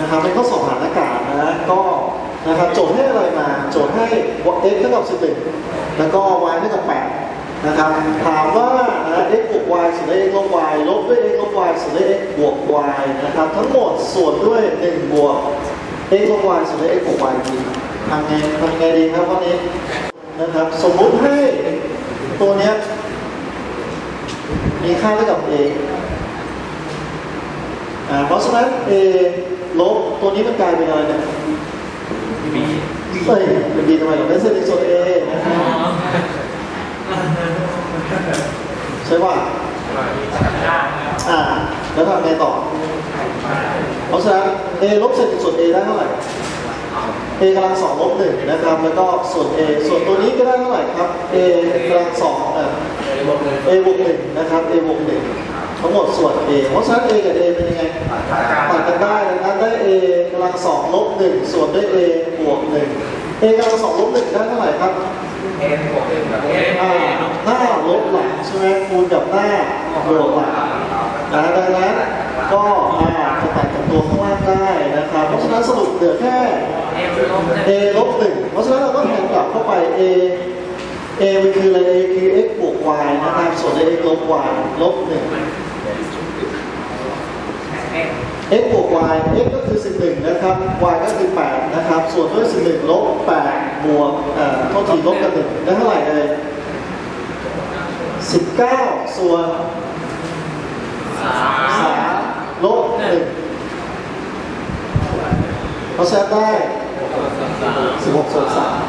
นะครับเป็นข้อสอบหารอากาศนะก็นะครับโจทย์ให้อะไรมา โจทย์ให้ x เท่ากับ 11 แล้วก็ y เท่ากับ 8 นะครับ ถามว่านะ x บวก y ส่วนด้วย x ลบ y ลบด้วย x ลบ y ส่วนด้วย x บวก y นะครับ ทั้งหมดส่วนด้วย 1 บวก x ลบ y ส่วนด้วย x บวก y ดีทำไงทำไงดีครับวันนี้นะครับ สมมุติให้ตัวเนี้ยมีค่าเท่ากับ a อ่า เพราะฉะนั้น a ลบตัวนี้มันกลายเป็นอะไรเนี่ยบีเฮ้ยเป็น b ทำไมหรอไม่ใช่ในส่วน a นะครับใช่ป่ะได้อ่า แล้วทำไงต่อ เพราะฉะนั้น a ลบเศษส่วน a ได้เท่าไหร่ a กำลังสองลบหนึ่งนะครับ แล้วก็ส่วน a ส่วนตัวนี้ก็ได้เท่าไหร่ครับ a กำลังสองอ่าเลยบอกเลย a บวกหนึ่งนะครับ a บวกหนึ่ง ทั้งหมดส่วน a เพราะฉะนั้น a กับ a เป็นยังไงตัดกันได้ดังนั้นได้ a กำลังสองลบหนึ่งส่วนด้วย a บวกหนึ่ง a กำลังสองลบหนึ่งได้เท่าไหร่ครับเอ็มบวกหนึ่งกับเอ็มอ่าหน้าลบหลังใช่ไหมคูณกับหน้าบวกหลังนะดังนั้นก็อ่าจะตัดกับตัวข้างล่างได้นะครับ เพราะฉะนั้นสรุปเหลือแค่เอ็มลบหนึ่ง a ลบหนึ่งเพราะฉะนั้นเราก็แทนกลับเข้าไป a a มันคืออะไร a คือ x บวก y นะครับ ส่วนด้วย x ลบ y ลบหนึ่งเอ็ม x บวก y x ก็คือ 11 นะครับ y ก็คือ 8 นะครับ ส่วนด้วย 11 ลบ 8 บวกเอ่อทษทีลบกันหนึ่งได้เท่าไหร่เลย 19 ส่วนสาม3ลบ1เพราะฉะนั้นได้ 16ส่วน3